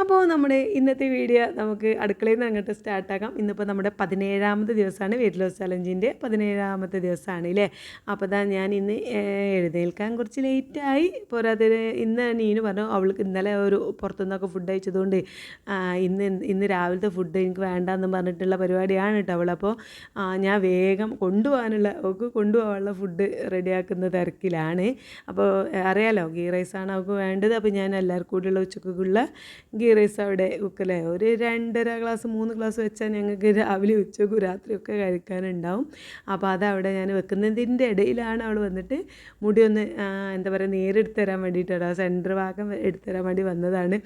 അപ്പോൾ നമ്മുടെ ഇന്നത്തെ വീഡിയോ നമുക്ക് അടുക്കളയിൽ നിന്ന് അങ്ങോട്ട് സ്റ്റാർട്ടാക്കാം ഇന്നിപ്പോൾ നമ്മുടെ പതിനേഴാമത്തെ ദിവസമാണ് വെയിറ്റ് ലോസ് ചലഞ്ചിന്റെ പതിനേഴാമത്തെ ദിവസമാണ് ഇല്ലേ? അപ്പോൾ ഇതാ ഞാൻ ഇന്ന് എഴുന്നേൽക്കാൻ കുറച്ച് ലേറ്റായി പോരാതെ ഇന്ന് നീനു പറഞ്ഞു അവൾക്ക് ഇന്നലെ ഒരു പുറത്തുനിന്നൊക്കെ ഫുഡ് കഴിച്ചതുകൊണ്ട് ഇന്ന് ഇന്ന് രാവിലത്തെ ഫുഡ് എനിക്ക് വേണ്ടെന്ന് പറഞ്ഞിട്ടുള്ള പരിപാടിയാണ് കേട്ടോ അപ്പോൾ ഞാൻ വേഗം കൊണ്ടുപോകാനുള്ള അവൾക്ക് കൊണ്ടുപോകാനുള്ള ഫുഡ് റെഡിയാക്കുന്ന തിരക്കിലാണ്. അപ്പോൾ അറിയാലോ ഗീ റൈസാണ് അവൾക്ക് വേണ്ടത്. അപ്പോൾ ഞാൻ എല്ലാവർക്കും കൂടെയുള്ള ഉച്ചക്കുള്ള ഗീ റൈസ് അവിടെ കുക്കല്ലേ ഒരു രണ്ടര ഗ്ലാസ് മൂന്ന് ഗ്ലാസ് വെച്ചാൽ ഞങ്ങൾക്ക് രാവിലെ ഉച്ചക്കും രാത്രിയൊക്കെ കഴിക്കാനുണ്ടാവും. അപ്പോൾ അതവിടെ ഞാൻ വെക്കുന്നതിന്റെ ഇടയിലാണ് അവൾ വന്നിട്ട് മുടി ഒന്ന് എന്താ പറയുക നേരെടുത്ത് തരാൻ വേണ്ടിയിട്ടാണ്. സെന്റർ ഭാഗം എടുത്തു തരാൻ വേണ്ടി വന്നതാണ്.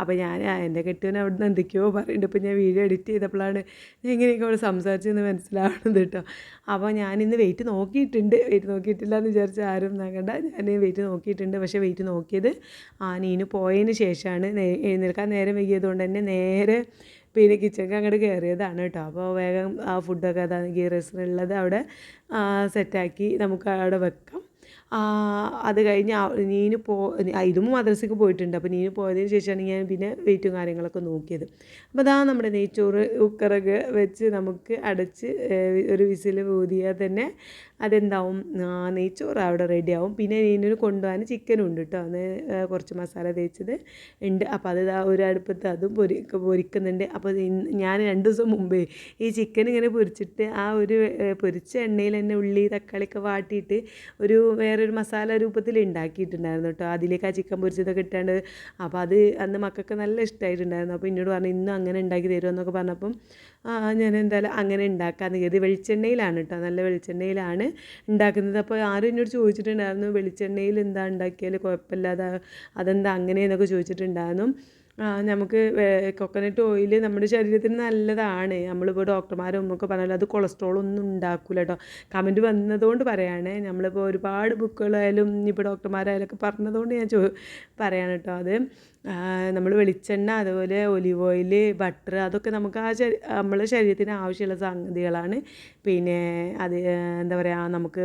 അപ്പോൾ ഞാൻ എന്റെ കെട്ടിയവൻ അവിടെ നിന്ന് എന്തൊക്കെയോ പറയുന്നുണ്ട് ഇപ്പോൾ ഞാൻ വീഡിയോ എഡിറ്റ് ചെയ്തപ്പോഴാണ് ഞാൻ ഇങ്ങനെയൊക്കെ അവിടെ സംസാരിച്ചെന്ന് മനസ്സിലാവുന്നത് കേട്ടോ അപ്പോൾ ഞാനിന്ന് വെയിറ്റ് നോക്കിയിട്ടുണ്ട്. വെയിറ്റ് നോക്കിയിട്ടില്ല എന്ന് വിചാരിച്ച ആരും നോക്കണ്ട ഞാൻ വെയിറ്റ് നോക്കിയിട്ടുണ്ട്. പക്ഷേ വെയിറ്റ് നോക്കിയത് ആ നീന് പോയതിന് ശേഷമാണ് എഴുന്നേൽക്കാൻ നേരം വൈകിയതുകൊണ്ട് തന്നെ നേരെ പിന്നെ കിച്ചണിക്ക് അങ്ങോട്ട് കയറിയതാണ് കേട്ടോ അപ്പോൾ വേഗം ആ ഫുഡൊക്കെ അതാണ് ഗീ റൈസിനുള്ളത് അവിടെ സെറ്റാക്കി നമുക്ക് അവിടെ വെക്കാം. അത് കഴിഞ്ഞ് നീന് പോ ഇതും മദ്രസയ്ക്ക് പോയിട്ടുണ്ട്. അപ്പോൾ നീന് പോയതിന് ശേഷമാണ് ഞാൻ പിന്നെ വെയിറ്റും കാര്യങ്ങളൊക്കെ നോക്കിയത്. അപ്പോൾ അതാ നമ്മുടെ നെയ്ച്ചോറ് കുക്കറൊക്കെ വെച്ച് നമുക്ക് അടച്ച് ഒരു വിസിൽ ഊതിയാൽ തന്നെ അതെന്താവും? നെയ്ച്ചോറ് അവിടെ റെഡിയാവും പിന്നെ നീനൊരു കൊണ്ടുപോകാൻ ചിക്കനും ഉണ്ട് കേട്ടോ അന്ന് കുറച്ച് മസാല തേച്ചത് ഉണ്ട്. അപ്പോൾ അത് ഒരു അടുപ്പത്ത് അതും പൊരി പൊരിക്കുന്നുണ്ട്. അപ്പോൾ ഞാൻ രണ്ട് ദിവസം മുമ്പേ ഈ ചിക്കൻ ഇങ്ങനെ പൊരിച്ചിട്ട് ആ ഒരു പൊരിച്ച എണ്ണയിൽ തന്നെ ഉള്ളി തക്കാളിയൊക്കെ വാട്ടിയിട്ട് ഒരു വേറൊരു മസാല രൂപത്തിൽ ഉണ്ടാക്കിയിട്ടുണ്ടായിരുന്നു കേട്ടോ. അതിലേക്ക് ആ ചിക്കൻ പൊരിച്ചതൊക്കെ ഇട്ടാണ്ട് അപ്പോൾ അത് അന്ന് മക്കൾക്ക് നല്ല ഇഷ്ടമായിട്ടുണ്ടായിരുന്നു അപ്പോൾ എന്നോട് പറഞ്ഞു ഇന്നും അങ്ങനെ ഉണ്ടാക്കി തരുമെന്നൊക്കെ പറഞ്ഞപ്പം ഞാൻ എന്തായാലും അങ്ങനെ ഉണ്ടാക്കാമെന്ന് കരുതി. വെളിച്ചെണ്ണയിലാണ് കേട്ടോ നല്ല വെളിച്ചെണ്ണയിലാണ് ഉണ്ടാക്കുന്നത്. അപ്പോൾ ആരും എന്നോട് ചോദിച്ചിട്ടുണ്ടായിരുന്നു വെളിച്ചെണ്ണയിൽ എന്താ ഉണ്ടാക്കിയാൽ കുഴപ്പമില്ലാതെ അതെന്താ അങ്ങനെയെന്നൊക്കെ ചോദിച്ചിട്ടുണ്ടായിരുന്നു. നമുക്ക് കൊക്കനട്ട് ഓയിൽ നമ്മുടെ ശരീരത്തിന് നല്ലതാണ്. നമ്മളിപ്പോൾ ഡോക്ടർമാരും ഒക്കെ പറഞ്ഞാലും അത് കൊളസ്ട്രോൾ ഒന്നും ഉണ്ടാക്കില്ല കേട്ടോ കമന്റ് വന്നതുകൊണ്ട് പറയുകയാണേ നമ്മളിപ്പോൾ ഒരുപാട് ബുക്കുകളായാലും ഇപ്പോൾ ഡോക്ടർമാരായാലും ഒക്കെ പറഞ്ഞതുകൊണ്ട് ഞാൻ ചോ പറയാണ് കേട്ടോ അത്. നമ്മൾ വെളിച്ചെണ്ണ അതുപോലെ ഒലിവ് ഓയിൽ ബട്ടർ അതൊക്കെ നമുക്ക് ആ ശരീ നമ്മളെ ശരീരത്തിന് ആവശ്യമുള്ള സംഗതികളാണ്. പിന്നെ അത് എന്താ പറയുക നമുക്ക്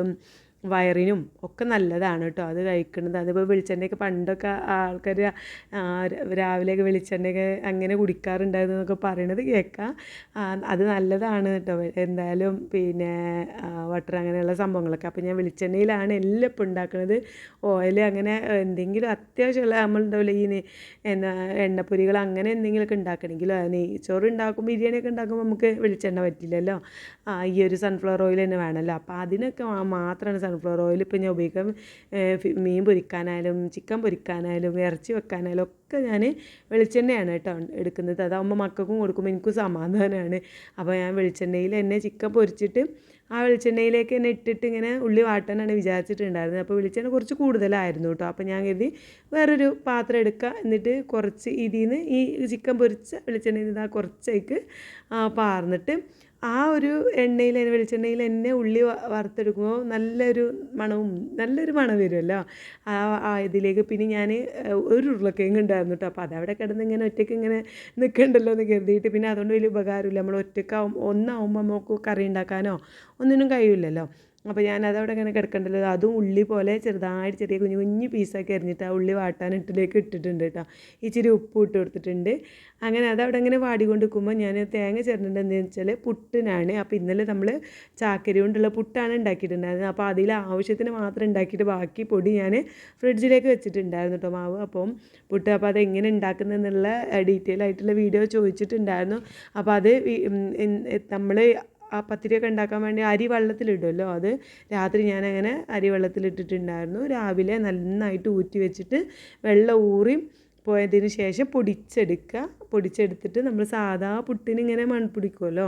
വയറിനും ഒക്കെ നല്ലതാണ് കേട്ടോ. അത് കഴിക്കുന്നത് അതിപ്പോൾ വെളിച്ചെണ്ണയൊക്കെ പണ്ടൊക്കെ ആൾക്കാർ രാവിലെയൊക്കെ വെളിച്ചെണ്ണയൊക്കെ അങ്ങനെ കുടിക്കാറുണ്ടായിരുന്നു എന്നൊക്കെ പറയണത് കേൾക്കാം. അത് നല്ലതാണ് കേട്ടോ. എന്തായാലും പിന്നെ വട്ടർ അങ്ങനെയുള്ള സംഭവങ്ങളൊക്കെ. അപ്പോൾ ഞാൻ വെളിച്ചെണ്ണയിലാണ് എല്ലാം ഇപ്പോൾ ഉണ്ടാക്കുന്നത് ഓയിൽ അങ്ങനെ എന്തെങ്കിലും അത്യാവശ്യമുള്ള നമ്മളുണ്ടാവില്ല ഈ എന്നാ എണ്ണപ്പൊരികൾ അങ്ങനെ എന്തെങ്കിലുമൊക്കെ ഉണ്ടാക്കണമെങ്കിലോ നെയ്ച്ചോറ് ഉണ്ടാക്കും ബിരിയാണിയൊക്കെ ഉണ്ടാക്കുമ്പോൾ നമുക്ക് വെളിച്ചെണ്ണ പറ്റില്ലല്ലോ. ഈ ഒരു സൺഫ്ലവർ ഓയിൽ തന്നെ വേണമല്ലോ അപ്പോൾ അതിനൊക്കെ മാത്രമാണ് സൺഫ്ലവർ ഓയിൽ ഇപ്പോൾ ഞാൻ ഉപയോഗിക്കാം. മീൻ പൊരിക്കാനായാലും ചിക്കൻ പൊരിക്കാനായാലും ഇറച്ചി വെക്കാനായാലും ഒക്കെ ഞാൻ വെളിച്ചെണ്ണയാണ് കേട്ടോ എടുക്കുന്നത്. അതാകുമ്പോൾ മക്കൾക്കും കൊടുക്കുമ്പോൾ എനിക്കും സമാധാനമാണ് അപ്പോൾ ഞാൻ വെളിച്ചെണ്ണയിൽ തന്നെ ചിക്കൻ പൊരിച്ചിട്ട് ആ വെളിച്ചെണ്ണയിലേക്ക് തന്നെ ഇട്ടിട്ട് ഇങ്ങനെ ഉള്ളി വാട്ടാനാണ് വിചാരിച്ചിട്ടുണ്ടായിരുന്നത്. അപ്പോൾ വെളിച്ചെണ്ണ കുറച്ച് കൂടുതലായിരുന്നു കേട്ടോ. അപ്പോൾ ഞാൻ കരുതി വേറൊരു പാത്രം എടുക്കുക എന്നിട്ട് കുറച്ച് ഇതിൽ നിന്ന് ഈ ചിക്കൻ പൊരിച്ച വെളിച്ചെണ്ണയിൽ നിന്ന് ആ കുറച്ചേക്ക് പാർന്നിട്ട് ആ ഒരു എണ്ണയിൽ വെളിച്ചെണ്ണയിൽ തന്നെ ഉള്ളി വറുത്തെടുക്കുമ്പോൾ നല്ലൊരു മണവും നല്ലൊരു മണം വരുമല്ലോ. ആ ആ ഇതിലേക്ക് പിന്നെ ഞാൻ ഒരു ഉരുളക്കിഴങ്ങ് ഉണ്ടായിരുന്നു കേട്ടോ. അപ്പോൾ അതവിടെ കിടന്ന് ഇങ്ങനെ ഒറ്റയ്ക്ക് ഇങ്ങനെ നിൽക്കണ്ടല്ലോ എന്ന് കരുതിയിട്ട് പിന്നെ അതുകൊണ്ട് വലിയ ഉപകാരമില്ല. നമ്മൾ ഒറ്റയ്ക്കാവും ഒന്നാവുമ്പോൾ നമുക്ക് കറി ഉണ്ടാക്കാനോ ഒന്നിനും കഴിയില്ലല്ലോ. അപ്പോൾ ഞാൻ അതവിടെ ഇങ്ങനെ കിടക്കണ്ടല്ലോ. അതും ഉള്ളി പോലെ ചെറുതായിട്ട് ചെറിയ കുഞ്ഞു കുഞ്ഞു പീസൊക്കെ എറിഞ്ഞിട്ട് ആ ഉള്ളി വാട്ടാനിട്ടിലേക്ക് ഇട്ടിട്ടുണ്ട് കേട്ടോ. ഇച്ചിരി ഉപ്പ് ഇട്ട് കൊടുത്തിട്ടുണ്ട്. അങ്ങനെ അതവിടെ ഇങ്ങനെ വാടിക്കൊണ്ട് നിൽക്കുമ്പോൾ ഞാൻ തേങ്ങ ചേർന്നിട്ട് എന്താണെന്ന് വെച്ചാൽ പുട്ടിനാണ്. അപ്പോൾ ഇന്നലെ നമ്മൾ ചാക്കരി കൊണ്ടുള്ള പുട്ടാണ് ഉണ്ടാക്കിയിട്ടുണ്ടായിരുന്നത്. അപ്പോൾ അതിൽ ആവശ്യത്തിന് മാത്രം ഉണ്ടാക്കിയിട്ട് ബാക്കി പൊടി ഞാൻ ഫ്രിഡ്ജിലേക്ക് വെച്ചിട്ടുണ്ടായിരുന്നു കേട്ടോ മാവ്. അപ്പം പുട്ട് അപ്പോൾ അത് എങ്ങനെ ഉണ്ടാക്കുന്നതെന്നുള്ള ഡീറ്റെയിൽ ആയിട്ടുള്ള വീഡിയോ ചോദിച്ചിട്ടുണ്ടായിരുന്നു. അപ്പോൾ അത് നമ്മൾ ആ പത്തിരിയൊക്കെ ഉണ്ടാക്കാൻ വേണ്ടി അരി വെള്ളത്തിലിടുമല്ലോ അത് രാത്രി ഞാനങ്ങനെ അരി വെള്ളത്തിലിട്ടിട്ടുണ്ടായിരുന്നു. രാവിലെ നന്നായിട്ട് ഊറ്റി വെച്ചിട്ട് വെള്ളം ഊറി പോയതിന് ശേഷം പൊടിച്ചെടുക്കുക. പൊടിച്ചെടുത്തിട്ട് നമ്മൾ സാധാ പുട്ടിന് ഇങ്ങനെ മൺപിടിക്കുമല്ലോ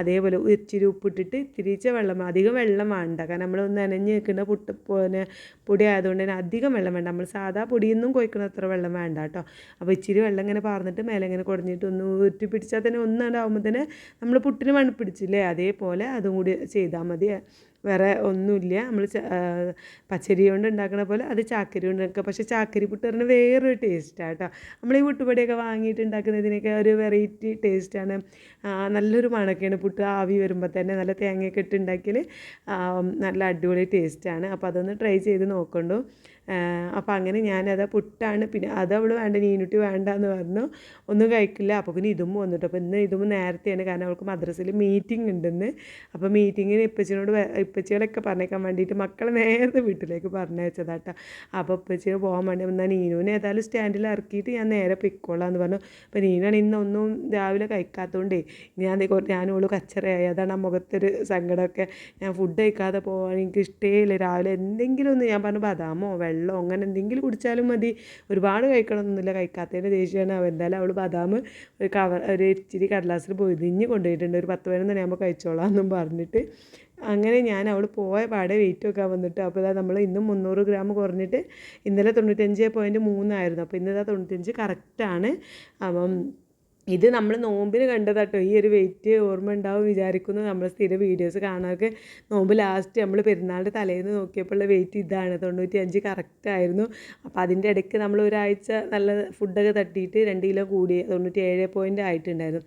അതേപോലെ ഇച്ചിരി ഉപ്പിട്ടിട്ട് ഇത്തിരിച്ച വെള്ളം അധികം വെള്ളം വേണ്ട. കാരണം നമ്മൾ നനഞ്ഞ് നിൽക്കുന്ന പുട്ട് പിന്നെ പൊടി ആയതുകൊണ്ട് തന്നെ അധികം വെള്ളം വേണ്ട. നമ്മൾ സാധാ പൊടിയൊന്നും കൊയ്ക്കണ അത്ര വെള്ളം വേണ്ട കേട്ടോ. അപ്പോൾ ഇച്ചിരി വെള്ളം ഇങ്ങനെ പാർന്നിട്ട് മേലെ ഇങ്ങനെ കുടഞ്ഞിട്ട് ഒന്ന് ഊറ്റി പിടിച്ചാൽ തന്നെ ഒന്നാണ്ടാവുമ്പോൾ തന്നെ നമ്മൾ പുട്ടിന് മൺപിടിച്ചില്ലേ അതേപോലെ അതും കൂടി ചെയ്താൽ മതി. വേറെ ഒന്നുമില്ല. നമ്മൾ പച്ചരി കൊണ്ട് ഉണ്ടാക്കണ പോലെ അത് ചാക്കരി കൊണ്ട് ഉണ്ടാക്കുക. പക്ഷേ ചാക്കരി പുട്ട് പറഞ്ഞാൽ വേറൊരു ടേസ്റ്റാണ് കേട്ടോ. നമ്മൾ ഈ പുട്ടുപൊടിയൊക്കെ വാങ്ങിയിട്ട് ഉണ്ടാക്കുന്നതിനൊക്കെ ഒരു വെറൈറ്റി ടേസ്റ്റാണ് നല്ലൊരു മണക്കാണ് പുട്ട് ആവി വരുമ്പോൾ തന്നെ നല്ല തേങ്ങയൊക്കെ ഇട്ട് ഉണ്ടാക്കിയാൽ നല്ല അടിപൊളി ടേസ്റ്റാണ് അപ്പോൾ അതൊന്ന് ട്രൈ ചെയ്ത് നോക്കണ്ടു? അപ്പോൾ അങ്ങനെ ഞാനത് പുട്ടാണ്. പിന്നെ അത് അവൾ വേണ്ട നീനുട്ടി വേണ്ട എന്ന് പറഞ്ഞു. ഒന്നും കഴിക്കില്ല. അപ്പോൾ പിന്നെ ഇതും വന്നിട്ട് അപ്പോൾ ഇന്ന് ഇതും നേരത്തെയാണ്. കാരണം അവൾക്ക് മദ്രസയിൽ മീറ്റിംഗ് ഉണ്ടെന്ന്. അപ്പോൾ മീറ്റിങ്ങിന് ഇപ്പച്ചിനോട് ഇപ്പച്ചികളൊക്കെ പറഞ്ഞേക്കാൻ വേണ്ടിയിട്ട് മക്കളെ നേരത്തെ വീട്ടിലേക്ക് പറഞ്ഞയച്ചതാട്ടോ. അപ്പോൾ ഇപ്പച്ചിന് പോകാൻ വേണ്ടി എന്നാൽ നീനുവിനെ ഏതായാലും സ്റ്റാൻഡിൽ ഇറക്കിയിട്ട് ഞാൻ നേരെ പൊയ്ക്കോളാം എന്ന് പറഞ്ഞു അപ്പോൾ നീനാണ് ഇന്നൊന്നും രാവിലെ കഴിക്കാത്തതുകൊണ്ടേ ഞാൻ ഞാനോൾ കച്ചറയായി. അതാണ് ആ മുഖത്തൊരു സങ്കടമൊക്കെ. ഞാൻ ഫുഡ് കഴിക്കാതെ പോകാൻ എനിക്ക് ഇഷ്ടേയില്ല രാവിലെ എന്തെങ്കിലും ഒന്ന് ഞാൻ പറഞ്ഞു ബദാമോ വെള്ളമോ അങ്ങനെ എന്തെങ്കിലും കുടിച്ചാലും മതി. ഒരുപാട് കഴിക്കണമെന്നൊന്നുമില്ല കഴിക്കാത്തതിന്റെ ദേഷ്യമാണ്. അവൻ എന്തായാലും അവൾ ബദാം ഒരു കവർ ഒരു ഇച്ചിരി കടലാസിൽ പൊതിഞ്ഞ് കൊണ്ടുപോയിട്ടുണ്ട്. ഒരു പത്ത് പതിനൊന്ന് മണിയാകുമ്പോൾ കഴിച്ചോളാം എന്നും പറഞ്ഞിട്ട്. അങ്ങനെ ഞാൻ അവൾ പോയ പാടെ വെയിറ്റ് വെക്കാൻ വന്നിട്ട് അപ്പോൾ ഇതാ നമ്മൾ ഇന്നും മുന്നൂറ് ഗ്രാം കുറഞ്ഞിട്ട് ഇന്നലെ തൊണ്ണൂറ്റഞ്ച് പോയിന്റ് മൂന്നായിരുന്നു അപ്പോൾ ഇന്നിതാ തൊണ്ണൂറ്റഞ്ച് കറക്റ്റാണ് അപ്പം ഇത് നമ്മൾ നോമ്പിന് കണ്ടതാട്ടോ ഈ ഒരു വെയിറ്റ് ഓർമ്മ ഉണ്ടാവും വിചാരിക്കുന്നു. നമ്മൾ സ്ഥിരം വീഡിയോസ് കാണാനൊക്കെ നോമ്പ് ലാസ്റ്റ് നമ്മൾ പെരുന്നാളിന്റെ തലേന്ന് നോക്കിയപ്പോഴുള്ള വെയിറ്റ് ഇതാണ്. തൊണ്ണൂറ്റി അഞ്ച് കറക്റ്റായിരുന്നു അപ്പോൾ അതിന്റെ ഇടയ്ക്ക് നമ്മൾ ഒരാഴ്ച നല്ല ഫുഡൊക്കെ തട്ടിയിട്ട് രണ്ട് കിലോ കൂടി തൊണ്ണൂറ്റി ഏഴ് പോയിന്റ് ആയിട്ടുണ്ടായിരുന്നു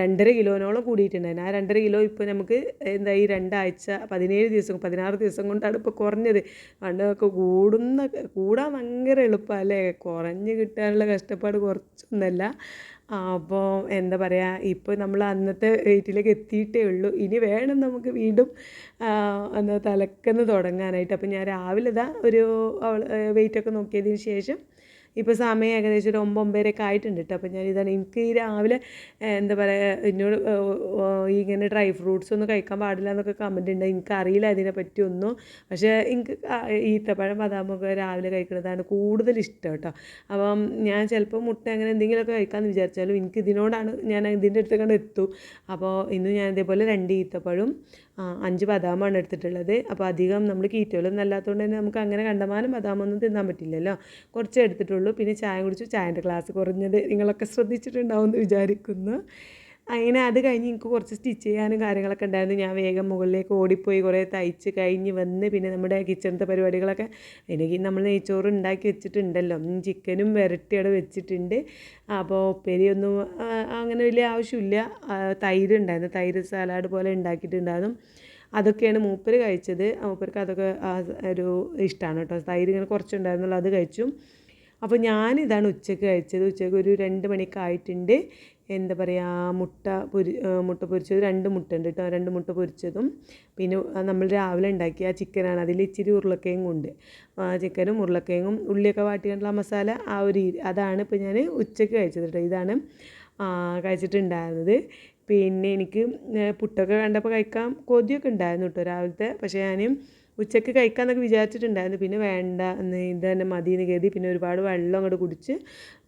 രണ്ടര കിലോനോളം കൂടിയിട്ടുണ്ടായിരുന്നു. ആ രണ്ടര കിലോ ഇപ്പോൾ നമുക്ക് എന്താ ഈ രണ്ടാഴ്ച പതിനേഴ് ദിവസം പതിനാറ് ദിവസം കൊണ്ടാണ് ഇപ്പോൾ കുറഞ്ഞത്. പണ്ടൊക്കെ കൂടുന്ന കൂടാൻ ഭയങ്കര എളുപ്പമല്ലേ? കുറഞ്ഞ് കിട്ടാനുള്ള കഷ്ടപ്പാട് കുറച്ചൊന്നല്ല. അപ്പോൾ എന്താ പറയുക ഇപ്പോൾ നമ്മൾ അന്നത്തെ വെയിറ്റിലേക്ക് എത്തിയിട്ടേ ഉള്ളൂ. ഇനി വേണം നമുക്ക് വീണ്ടും എന്താ തലക്കെന്ന് തുടങ്ങാനായിട്ട്. അപ്പോൾ ഞാൻ രാവിലെ ഇതാ ഒരു വെയിറ്റൊക്കെ നോക്കിയതിന് ശേഷം ഇപ്പോൾ സമയം ഏകദേശം ഒരു ഒമ്പൊമ്പതരൊക്കെ ആയിട്ടുണ്ട് കേട്ടോ അപ്പോൾ ഞാൻ ഇതാണ് എനിക്ക് ഈ രാവിലെ എന്താ പറയുക എന്നോട് ഇങ്ങനെ ഡ്രൈ ഫ്രൂട്ട്സ് ഒന്നും കഴിക്കാൻ പാടില്ല എന്നൊക്കെ കമന്റ് ഉണ്ട് എനിക്ക് അറിയില്ല അതിനെ പറ്റി ഒന്നും. പക്ഷേ എനിക്ക് ഈത്തപ്പഴം ബദാമൊക്കെ രാവിലെ കഴിക്കുന്നതാണ് കൂടുതൽ ഇഷ്ടം കേട്ടോ അപ്പം ഞാൻ ചിലപ്പോൾ മുട്ട അങ്ങനെ എന്തെങ്കിലുമൊക്കെ കഴിക്കാമെന്ന് വിചാരിച്ചാലും എനിക്ക് ഇതിനോടാണ് ഞാൻ ഇതിന്റെ അടുത്ത് എത്തും. അപ്പോൾ ഇന്ന് ഞാൻ ഇതേപോലെ രണ്ട് ഈത്തപ്പഴം അഞ്ച് ബദാമാണ് എടുത്തിട്ടുള്ളത്. അപ്പോൾ അധികം നമ്മൾ കീറ്റോലൊന്നും അല്ലാത്തതുകൊണ്ട് തന്നെ നമുക്ക് അങ്ങനെ കണ്ടമാനം ബദാമൊന്നും തിന്നാൻ പറ്റില്ലല്ലോ. കുറച്ച് എടുത്തിട്ടുള്ളൂ. പിന്നെ ചായ കുടിച്ചു. ചായന്റെ ഗ്ലാസ് കുറഞ്ഞത് നിങ്ങളൊക്കെ ശ്രദ്ധിച്ചിട്ടുണ്ടാവും എന്ന് വിചാരിക്കുന്നു. അങ്ങനെ അത് കഴിഞ്ഞ് എനിക്ക് കുറച്ച് സ്റ്റിച്ച് ചെയ്യാനും കാര്യങ്ങളൊക്കെ ഉണ്ടായിരുന്നു. ഞാൻ വേഗം മുകളിലേക്ക് ഓടിപ്പോയി കുറേ തയ്ച്ച് കഴിഞ്ഞ് വന്ന് പിന്നെ നമ്മുടെ കിച്ചണത്തെ പരിപാടികളൊക്കെ എനിക്ക് നമ്മൾ നെയ്ച്ചോറ് ഉണ്ടാക്കി വെച്ചിട്ടുണ്ടല്ലോ. ചിക്കനും വരട്ടി അവിടെ വെച്ചിട്ടുണ്ട്. അപ്പോൾ ഉപ്പേരിയൊന്നും അങ്ങനെ വലിയ ആവശ്യമില്ല. തൈര് ഉണ്ടായിരുന്നു. തൈര് സലാഡ് പോലെ ഉണ്ടാക്കിയിട്ടുണ്ടായിരുന്നു. അതൊക്കെയാണ് മൂപ്പര് കഴിച്ചത്. മൂപ്പർക്ക് അതൊക്കെ ഒരു ഇഷ്ടമാണ് കേട്ടോ. തൈര് ഇങ്ങനെ കുറച്ചുണ്ടായിരുന്നുള്ളൂ അത് കഴിച്ചു. അപ്പോൾ ഞാനിതാണ് ഉച്ചയ്ക്ക് കഴിച്ചത്. ഉച്ചയ്ക്ക് ഒരു രണ്ട് മണിയൊക്കെ ആയിട്ടുണ്ട്. എന്താ പറയുക മുട്ട പൊരി മുട്ട പൊരിച്ചത് രണ്ട് മുട്ട ഉണ്ട് കേട്ടോ രണ്ട് മുട്ട പൊരിച്ചതും പിന്നെ നമ്മൾ രാവിലെ ഉണ്ടാക്കിയ ചിക്കനാണ്. അതിൽ ഇച്ചിരി ഉരുളക്കിഴങ്ങും ഉണ്ട്. ആ, ചിക്കനും ഉരുളക്കിഴങ്ങും ഉള്ളിയൊക്കെ വാട്ടിയിട്ടുള്ള മസാല ആ ഒരു അതാണ് ഇപ്പോൾ ഞാൻ ഉച്ചയ്ക്ക് കഴിച്ചത് കേട്ടോ ഇതാണ് ആ, കഴിച്ചിട്ടുണ്ടായിരുന്നത്. പിന്നെ എനിക്ക് പുട്ടൊക്കെ കണ്ടപ്പോൾ കഴിക്കാൻ കൊതിയൊക്കെ ഉണ്ടായിരുന്നു കേട്ടോ രാവിലത്തെ. പക്ഷേ ഞാൻ ഉച്ചയ്ക്ക് കഴിക്കാമെന്നൊക്കെ വിചാരിച്ചിട്ടുണ്ടായിരുന്നു. പിന്നെ വേണ്ട എന്ന് ഇത് തന്നെ മതി എന്ന് കരുതി പിന്നെ ഒരുപാട് വെള്ളം അങ്ങോട്ട് കുടിച്ച്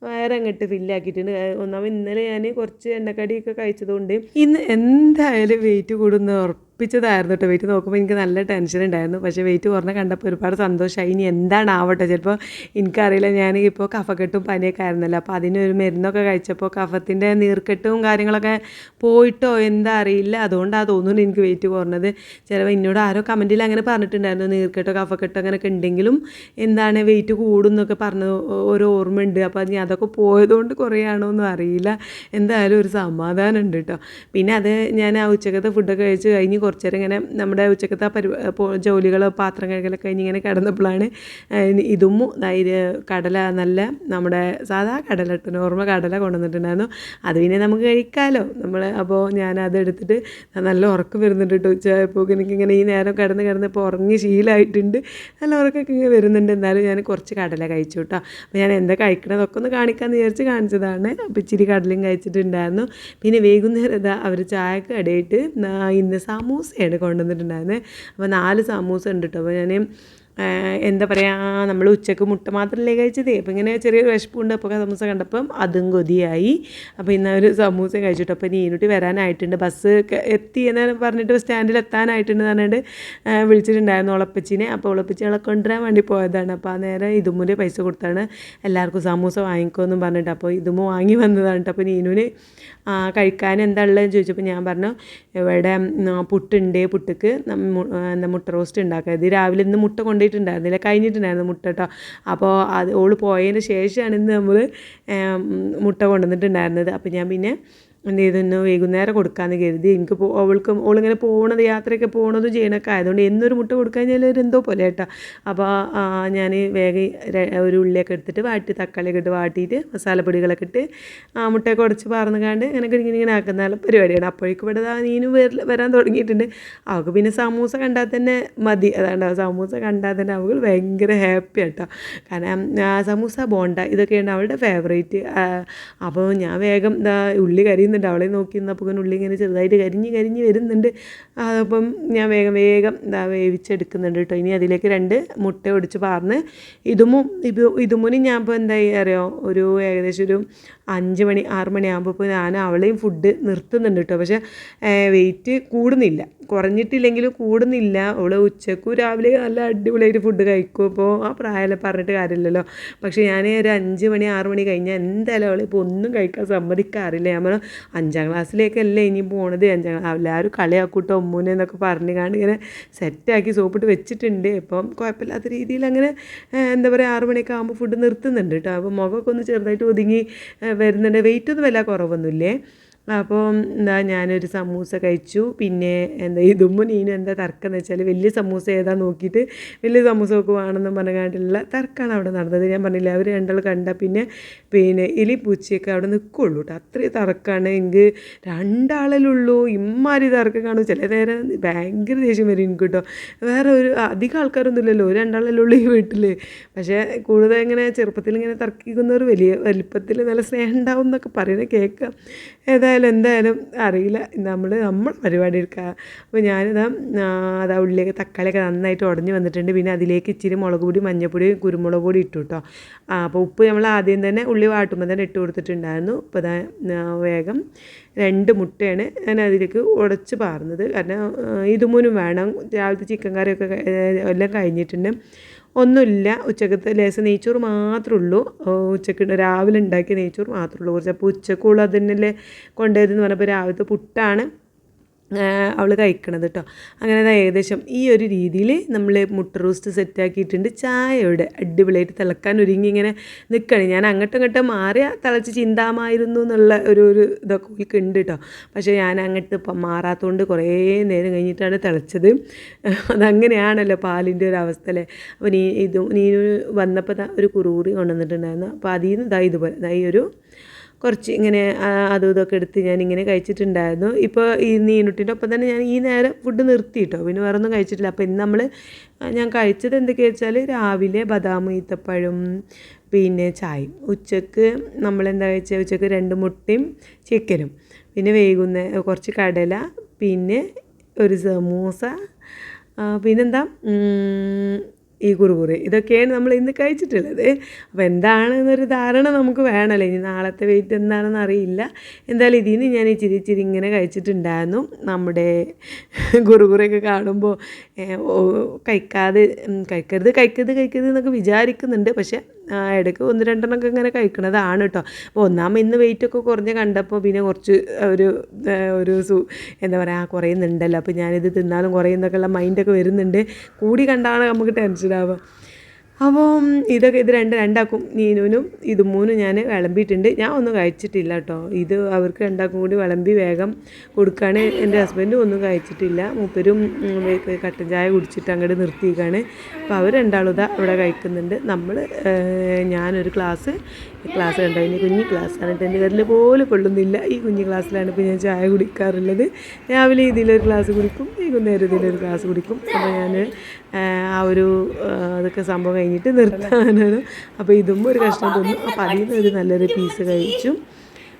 വയറ് അങ്ങോട്ട് ഫില്ലാക്കിയിട്ടുണ്ട് ഒന്നാമത് ഇന്നലെ ഞാൻ കുറച്ച് എണ്ണക്കടിയൊക്കെ കഴിച്ചതുകൊണ്ട് ഇന്ന് എന്തായാലും വെയിറ്റ് കൂടുന്ന ഉറപ്പിച്ചതായിരുന്നു കേട്ടോ വെയിറ്റ് നോക്കുമ്പോൾ എനിക്ക് നല്ല ടെൻഷൻ ഉണ്ടായിരുന്നു. പക്ഷേ വെയിറ്റ് കുറഞ്ഞ കണ്ടപ്പോൾ ഒരുപാട് സന്തോഷമായി ഇനി എന്താണ് ആവട്ടെ? ചിലപ്പോൾ എനിക്കറിയില്ല ഞാൻ ഇപ്പോൾ കഫക്കെട്ടും പനിയൊക്കെ ആയിരുന്നല്ലോ. അപ്പോൾ അതിനൊരു മരുന്നൊക്കെ കഴിച്ചപ്പോൾ കഫത്തിന്റെ നീർക്കെട്ടും കാര്യങ്ങളൊക്കെ പോയിട്ടോ എന്താ അറിയില്ല. അതുകൊണ്ടാണ് തോന്നുന്നു എനിക്ക് വെയിറ്റ് കുറഞ്ഞത്. ചിലപ്പോൾ എന്നോട് ആരോ കമന്റിൽ അങ്ങനെ പറഞ്ഞിട്ടുണ്ടായിരുന്നു നീർക്കെട്ടോ കഫക്കെട്ടോ അങ്ങനെയൊക്കെ ഉണ്ടെങ്കിലും എന്താണ് വെയിറ്റ് കൂടുന്നൊക്കെ പറഞ്ഞു ഒരു ഓർമ്മയുണ്ട്. അപ്പോൾ ഞാൻ അതൊക്കെ പോയതുകൊണ്ട് കുറയാണോ എന്നും അറിയില്ല. എന്തായാലും ഒരു സമാധാനം ഉണ്ട് കേട്ടോ പിന്നെ അത് ഞാൻ ആ ഉച്ചക്കത്തെ ഫുഡൊക്കെ കഴിച്ച് കഴിഞ്ഞ് കുറച്ച് നേരം ഇങ്ങനെ നമ്മുടെ ഉച്ചക്കത്തെ പരി ജോലികൾ പാത്രം കഴുകലൊക്കെ കഴിഞ്ഞ് ഇങ്ങനെ കിടന്നപ്പോഴാണ് ഇതും ധൈര്യ കടല നല്ല നമ്മുടെ സാധാ കടല ഇട്ട് നോർമൽ കടല കൊണ്ടുവന്നിട്ടുണ്ടായിരുന്നു. അത് പിന്നെ നമുക്ക് കഴിക്കാമല്ലോ നമ്മൾ അപ്പോൾ ഞാനത് എടുത്തിട്ട് നല്ല ഉറക്കം വരുന്നുണ്ട് കേട്ടോ. ഉച്ചയായപ്പോൾ എനിക്കിങ്ങനെ ഈ നേരം കിടന്ന് കിടന്നപ്പോൾ ഉറങ്ങി ശീലമായിട്ടുണ്ട് നല്ല ഉറക്കമൊക്കെ ഇങ്ങനെ വരുന്നുണ്ട്. എന്നാലും ഞാൻ കുറച്ച് കടല കഴിച്ചു കേട്ടോ. അപ്പോൾ ഞാൻ എന്താ കഴിക്കണതൊക്കെ ഒന്ന് കാണിക്കാമെന്ന് വിചാരിച്ച് കാണിച്ചതാണ്. അപ്പോൾ ഇച്ചിരി കടലയും കഴിച്ചിട്ടുണ്ടായിരുന്നു. പിന്നെ വൈകുന്നേരം ഇതാ അവർ ചായക്ക് ഇടയിട്ട് ഇന്ന് സമൂസയാണ് കൊണ്ടുവന്നിട്ടുണ്ടായിരുന്നത് അപ്പോൾ നാല് സമൂസ ഉണ്ട് കേട്ടോ അപ്പോൾ ഞാൻ എന്താ പറയുക നമ്മൾ ഉച്ചയ്ക്ക് മുട്ട മാത്രമല്ലേ കഴിച്ചത്. അപ്പോൾ ഇങ്ങനെ ചെറിയൊരു വിശപ്പുണ്ട്. അപ്പോൾ സമൂസ കണ്ടപ്പം അതും കൊതിയായി. അപ്പോൾ ഇന്ന് ഒരു സമൂസ കഴിച്ചിട്ട് അപ്പോൾ നീനുട്ടി വരാനായിട്ടുണ്ട്. ബസ് എത്തി എന്ന് പറഞ്ഞിട്ട് സ്റ്റാൻഡിൽ എത്താനായിട്ടുണ്ട് പറഞ്ഞിട്ട് വിളിച്ചിട്ടുണ്ടായിരുന്നു ഉളപ്പച്ചിനെ അപ്പോൾ ഉളപ്പച്ചികളെ കൊണ്ടുവരാൻ വേണ്ടി പോയതാണ്. അപ്പോൾ ആ നേരം ഇതുമ്മൂലെ പൈസ കൊടുത്താണ്. എല്ലാവർക്കും സമൂസ വാങ്ങിക്കുമെന്നും പറഞ്ഞിട്ട് അപ്പോൾ ഇതുമ്മ വാങ്ങി വന്നതാണ് അപ്പോൾ നീനുവിന് കഴിക്കാൻ എന്താ ഉള്ളതെന്ന് ചോദിച്ചപ്പോൾ ഞാൻ പറഞ്ഞു ഇവിടെ പുട്ടുണ്ട് പുട്ടുക്ക് എന്താ മുട്ട റോസ്റ്റ് ഉണ്ടാക്കുക ഇത് രാവിലെ ഇന്ന് മുട്ട കൊണ്ടുപോയിട്ടുണ്ടായിരുന്നില്ല കഴിഞ്ഞിട്ടുണ്ടായിരുന്നു മുട്ട കേട്ടോ അപ്പോൾ അത് ഓൾ പോയതിന് ശേഷമാണ് ഇന്ന് നമ്മൾ മുട്ട കൊണ്ടുവന്നിട്ടുണ്ടായിരുന്നത്. അപ്പോൾ ഞാൻ പിന്നെ എന്ത് ചെയ്തു? ഇന്ന് വൈകുന്നേരം കൊടുക്കാമെന്ന് കരുതി. എനിക്ക് അവൾക്ക് അവളിങ്ങനെ പോകണത് യാത്രയൊക്കെ പോകണതും ചെയ്യണൊക്കെ ആയതുകൊണ്ട് എന്നൊരു മുട്ട കൊടുക്കാൻ കഴിഞ്ഞാൽ ഒരു എന്തോ പോലെ കേട്ടോ. അപ്പോൾ ഞാൻ വേഗം ഒരു ഉള്ളിയൊക്കെ എടുത്തിട്ട് വാട്ടി തക്കാളിയൊക്കെ ഇട്ട് വാട്ടിയിട്ട് മസാലപ്പൊടികളൊക്കെ ഇട്ട് ആ മുട്ടയൊക്കെ ഉടച്ച് പറന്നുകാണ്ട് കാണ്ട് ഇങ്ങനെ ഇങ്ങനെ ഇങ്ങനെ ആക്കുന്ന പരിപാടിയാണ്. അപ്പോഴേക്കും ഇവിടെ നീനും വര- വരാൻ തുടങ്ങിയിട്ടുണ്ട്. അവൾക്ക് പിന്നെ സമൂസ കണ്ടാൽ തന്നെ മതി. അതാണ്ട് സമൂസ കണ്ടാൽ തന്നെ അവൾ ഭയങ്കര ഹാപ്പി ആട്ടോ. കാരണം സമൂസ ബോണ്ട ഇതൊക്കെയാണ് അവളുടെ ഫേവറേറ്റ് അപ്പോൾ ഞാൻ വേഗം ഉള്ളി ഉള്ളി കരിയുന്നുണ്ട് അവളെ നോക്കി നിന്നപ്പോൾ ഇങ്ങനെ ഉള്ളി ഇങ്ങനെ ചെറുതായിട്ട് കരിഞ്ഞ് കരിഞ്ഞ് വരുന്നുണ്ട്. അപ്പം ഞാൻ വേഗം വേഗം എന്താ വേവിച്ചെടുക്കുന്നുണ്ട് കേട്ടോ ഇനി അതിലേക്ക് രണ്ട് മുട്ട ഒടിച്ച് പാർന്ന്. ഇതുമു ഇത് ഇതുമുനും ഞാൻ ഇപ്പോൾ എന്തായി അറിയാം അറിയോ? ഒരു ഏകദേശം ഒരു അഞ്ച് മണി ആറ് മണിയാകുമ്പോൾ ഇപ്പോൾ ഞാൻ അവളെയും ഫുഡ് നിർത്തുന്നുണ്ട് കേട്ടോ പക്ഷേ വെയിറ്റ് കൂടുന്നില്ല. കുറഞ്ഞിട്ടില്ലെങ്കിലും കൂടുന്നില്ല. അവൾ ഉച്ചക്കും രാവിലെ നല്ല അടിപൊളിയായിട്ട് ഫുഡ് കഴിക്കും. അപ്പോൾ ആ പ്രായമല്ല പറഞ്ഞിട്ട് കാര്യമില്ലല്ലോ. പക്ഷേ ഞാൻ ഒരു അഞ്ച് മണി ആറ് മണി കഴിഞ്ഞാൽ എന്തായാലും അവൾ ഇപ്പോൾ ഒന്നും കഴിക്കാൻ സമ്മതിക്കാറില്ല. ഞാൻ പറഞ്ഞു അഞ്ചാം ക്ലാസ്സിലേക്കല്ലേ ഇനി പോണത്? അഞ്ചാം ക്ലാസ് എല്ലാവരും കളിയാക്കൂട്ടോ ഒമ്മൂനെ എന്നൊക്കെ പറഞ്ഞു കാണ്ട് ഇങ്ങനെ സെറ്റാക്കി സോപ്പിട്ട് വെച്ചിട്ടുണ്ട്. ഇപ്പം കുഴപ്പമില്ലാത്ത രീതിയിൽ അങ്ങനെ എന്താ പറയുക ആറ് മണിയൊക്കെ ആകുമ്പോൾ ഫുഡ് നിർത്തുന്നുണ്ട് കേട്ടോ അപ്പോൾ മുഖമൊക്കെ ഒന്ന് ചെറുതായിട്ട് ഒതുങ്ങി വരുന്നുണ്ട്. വെയിറ്റ് ഒന്നും വല്ല കുറവൊന്നുമില്ലേ? അപ്പോൾ എന്താ ഞാനൊരു സമൂസ കഴിച്ചു. പിന്നെ എന്താ ഇതുമ്പോൾ നീനും എന്താ തർക്കം എന്ന് വെച്ചാൽ വലിയ സമൂസ ഏതാ നോക്കിയിട്ട് വലിയ സമൂസ ഒക്കെ വേണമെന്ന് പറഞ്ഞാണ്ടുള്ള തർക്കമാണ് അവിടെ നടന്നത്. ഞാൻ പറഞ്ഞില്ല അവർ രണ്ടാൾ കണ്ട പിന്നെ പിന്നെ എലി പൂച്ചയൊക്കെ അവിടെ നിൽക്കുള്ളൂ കേട്ടോ അത്രയും തർക്കമാണ് എനിക്ക് രണ്ടാളിലുള്ളൂ. ഇമ്മാരി തർക്കം കാണും. ചില നേരം ഭയങ്കര ദേഷ്യം വരും എനിക്ക് കേട്ടോ വേറെ ഒരു അധികം ആൾക്കാരൊന്നും ഇല്ലല്ലോ ഒരു രണ്ടാളല്ലേ ഉള്ളൂ ഈ വീട്ടിൽ പക്ഷേ കൂടുതൽ ഇങ്ങനെ ചെറുപ്പത്തിൽ ഇങ്ങനെ തർക്കിക്കുന്നവർ വലിയ വലിപ്പത്തിൽ നല്ല സ്നേഹം ഉണ്ടാവും എന്നൊക്കെ പറയുന്നത് കേൾക്കാം. ഏതായാലും എന്തായാലും എന്തായാലും അറിയില്ല. നമ്മൾ നമ്മൾ പരിപാടി എടുക്കുക അപ്പോൾ ഞാനിതാ അതാ ഉള്ളിലേക്ക് തക്കാളിയൊക്കെ നന്നായിട്ട് ഉടഞ്ഞ് വന്നിട്ടുണ്ട്. പിന്നെ അതിലേക്ക് ഇച്ചിരി മുളക് പൊടി മഞ്ഞൾപ്പൊടി കുരുമുളക് പൊടി ഇട്ടു കേട്ടോ അപ്പോൾ ഉപ്പ് നമ്മൾ ആദ്യം തന്നെ ഉള്ളി വാട്ടുമ്പോൾ തന്നെ ഇട്ട് കൊടുത്തിട്ടുണ്ടായിരുന്നു. അപ്പോൾ അതാ വേഗം രണ്ട് മുട്ടയാണ് ഞാൻ അതിലേക്ക് ഉടച്ച് പാർന്നത്. കാരണം ഇതുമൂന്നും വേണം. രാവിലത്തെ ചിക്കൻ കറിയൊക്കെ എല്ലാം കഴിഞ്ഞിട്ടുണ്ട്. ഒന്നുമില്ല. ഉച്ചക്കത്തെ ലേശം നെയ്ച്ചോറ് മാത്രമേ ഉള്ളൂ ഉച്ചയ്ക്ക് രാവിലെ ഉണ്ടാക്കിയ നെയ്ച്ചോറ് മാത്രമേ ഉള്ളൂ കുറച്ച് അപ്പോൾ ഉച്ചക്കുള്ള അതിനല്ലേ കൊണ്ടുപോയതെന്ന് പറഞ്ഞപ്പോൾ രാവിലത്തെ പുട്ടാണ്. അവൾ കഴിക്കണത് കേട്ടോ അങ്ങനെ ഏകദേശം ഈ ഒരു രീതിയിൽ നമ്മൾ മുട്ട റോസ്റ്റ് സെറ്റാക്കിയിട്ടുണ്ട് ചായയോടെ അടിപൊളിയായിട്ട് തിളക്കാൻ ഒരുങ്ങി ഇങ്ങനെ നിൽക്കുകയാണ് ഞാൻ അങ്ങോട്ടും ഇങ്ങോട്ടും മാറിയ തിളച്ച് ചിന്താമായിരുന്നു എന്നുള്ള ഒരു ഒരു ഇതൊക്കെ എനിക്ക് ഉണ്ട് കേട്ടോ പക്ഷേ ഞാൻ അങ്ങോട്ട് ഇപ്പം മാറാത്തതുകൊണ്ട് കുറേ നേരം കഴിഞ്ഞിട്ടാണ് തിളച്ചത്. അതങ്ങനെയാണല്ലോ പാലിന്റെ ഒരു അവസ്ഥ അല്ലേ? അപ്പോൾ നീ ഇത് നീ വന്നപ്പോൾ ഒരു കുറുകുറി കൊണ്ടുവന്നിട്ടുണ്ടായിരുന്നു. അപ്പോൾ അതിൽ നിന്ന് ഇതാ ഇതുപോലെ ഇതായി ഒരു കുറച്ച് ഇങ്ങനെ അതും ഇതൊക്കെ എടുത്ത് ഞാനിങ്ങനെ കഴിച്ചിട്ടുണ്ടായിരുന്നു. ഇപ്പോൾ ഈ നീനുട്ടിന്റെ ഒപ്പം തന്നെ ഞാൻ ഈ നേരം ഫുഡ് നിർത്തിയിട്ടോ പിന്നെ വേറെ ഒന്നും കഴിച്ചിട്ടില്ല. അപ്പോൾ ഇന്ന് നമ്മൾ ഞാൻ കഴിച്ചത് എന്തൊക്കെയാണെന്ന് വെച്ചാൽ രാവിലെ ബദാം ഈത്തപ്പഴം പിന്നെ ചായയും. ഉച്ചയ്ക്ക് നമ്മളെന്താ കഴിച്ചത് ഉച്ചയ്ക്ക് രണ്ട് മുട്ടയും ചിക്കനും. പിന്നെ വൈകുന്ന കുറച്ച് കടല പിന്നെ ഒരു സമൂസ പിന്നെന്താ ഈ കുറുകുറി. ഇതൊക്കെയാണ് നമ്മൾ ഇന്ന് കഴിച്ചിട്ടുള്ളത്. അപ്പോൾ എന്താണെന്നൊരു ധാരണ നമുക്ക് വേണമല്ലോ. ഇനി നാളത്തെ വെയിറ്റ് എന്താണെന്ന് അറിയില്ല. എന്തായാലും ഇതിൽ നിന്ന് ഞാൻ ഇച്ചിരി ഇച്ചിരി ഇങ്ങനെ കഴിച്ചിട്ടുണ്ടായിരുന്നു. നമ്മുടെ കുറുകുറിയൊക്കെ കാണുമ്പോൾ കഴിക്കാതെ കഴിക്കരുത് കഴിക്കരുത് കഴിക്കരുത് എന്നൊക്കെ വിചാരിക്കുന്നുണ്ട്. പക്ഷേ ഇടയ്ക്ക് ഒന്ന് രണ്ടെണ്ണമൊക്കെ ഇങ്ങനെ കഴിക്കണതാണ് കേട്ടോ. അപ്പോൾ ഒന്നാമത് ഇന്ന് വെയിറ്റൊക്കെ കുറഞ്ഞ് കണ്ടപ്പോൾ പിന്നെ കുറച്ച് ഒരു ഒരു സു എന്താ പറയുക കുറയുന്നുണ്ടല്ലോ. അപ്പോൾ ഞാനിത് തിന്നാലും കുറയുന്നൊക്കെയുള്ള മൈൻഡൊക്കെ വരുന്നുണ്ട്. കൂടി കണ്ടാണ് നമുക്ക് ടെൻഷനാവുക അപ്പം ഇതൊക്കെ ഇത് രണ്ട് രണ്ടാക്കും നീനുവിനും ഇത് മൂന്നും ഞാൻ വിളമ്പിയിട്ടുണ്ട്. ഞാൻ ഒന്നും കഴിച്ചിട്ടില്ല കേട്ടോ. ഇത് അവർക്ക് രണ്ടാക്കും കൂടി വിളമ്പി വേഗം കൊടുക്കുകയാണ്. എന്റെ ഹസ്ബൻഡും ഒന്നും കഴിച്ചിട്ടില്ല. മൂപ്പരും കട്ടൻ ചായ കുടിച്ചിട്ട് അങ്ങോട്ട് നിർത്തിയേക്കാണ് അപ്പോൾ അവർ രണ്ടാളും ഇതാ ഇവിടെ കഴിക്കുന്നുണ്ട്. നമ്മൾ ഞാനൊരു ക്ലാസ് ക്ലാസ് കണ്ടോ? ഇനി കുഞ്ഞി ക്ലാസ്സാണ് എന്റെ കയ്യിൽ പോലും കൊള്ളുന്നില്ല ഈ കുഞ്ഞു ക്ലാസ്സിലാണ് ഇപ്പോൾ ഞാൻ ചായ കുടിക്കാറുള്ളത്. രാവിലെ ഇതിലൊരു ക്ലാസ് കുടിക്കും വൈകുന്നേരം ഇതിലൊരു ക്ലാസ് കുടിക്കും. അപ്പോൾ ഞാൻ ആ ഒരു അതൊക്കെ സംഭവം കഴിഞ്ഞിട്ട് നിർത്താനാണ്. അപ്പോൾ ഇതും ഒരു കഷ്ണം തിന്നു. അപ്പോൾ അതിൽ നിന്ന് ഒരു നല്ലൊരു പീസ് കഴിച്ചു.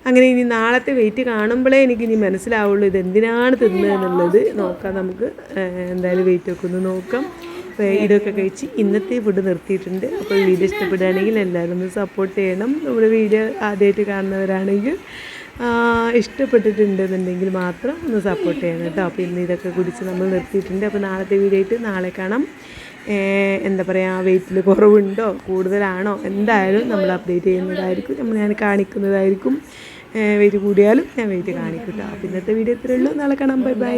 അങ്ങനെ ഇനി നാളത്തെ വെയിറ്റ് കാണുമ്പോഴേ എനിക്ക് ഇനി മനസ്സിലാവുള്ളൂ ഇത് എന്തിനാണ് തിന്നുന്നത് എന്നുള്ളത്. നോക്കാം നമുക്ക്. എന്തായാലും വെയിറ്റ് ഒക്കെ ഒന്ന് നോക്കാം. ഇതൊക്കെ കഴിച്ച് ഇന്നത്തെ ഫുഡ് നിർത്തിയിട്ടുണ്ട്. അപ്പോൾ വീഡിയോ ഇഷ്ടപ്പെടുകയാണെങ്കിൽ എല്ലാവരും ഒന്ന് സപ്പോർട്ട് ചെയ്യണം. നമ്മുടെ വീഡിയോ ആദ്യമായിട്ട് കാണുന്നവരാണെങ്കിൽ ഇഷ്ടപ്പെട്ടിട്ടുണ്ടെന്നുണ്ടെങ്കിൽ മാത്രം ഒന്ന് സപ്പോർട്ട് ചെയ്യണം കേട്ടോ. അപ്പോൾ ഇന്ന് ഇതൊക്കെ കുടിച്ച് നമ്മൾ നിർത്തിയിട്ടുണ്ട്. അപ്പോൾ നാളത്തെ വീഡിയോ ആയിട്ട് നാളെ കാണാം. എന്താ പറയുക വെയിറ്റിൽ കുറവുണ്ടോ കൂടുതലാണോ എന്തായാലും നമ്മൾ അപ്ഡേറ്റ് ചെയ്യുന്നതായിരിക്കും. നമ്മൾ ഞാൻ കാണിക്കുന്നതായിരിക്കും. വെയിറ്റ് കൂടിയാലും ഞാൻ വെയിറ്റ് കാണിക്കും കേട്ടോ അപ്പോൾ ഇന്നത്തെ വീഡിയോ ഇത്രയേ ഉള്ളൂ. നാളെ കാണാം. Bye bye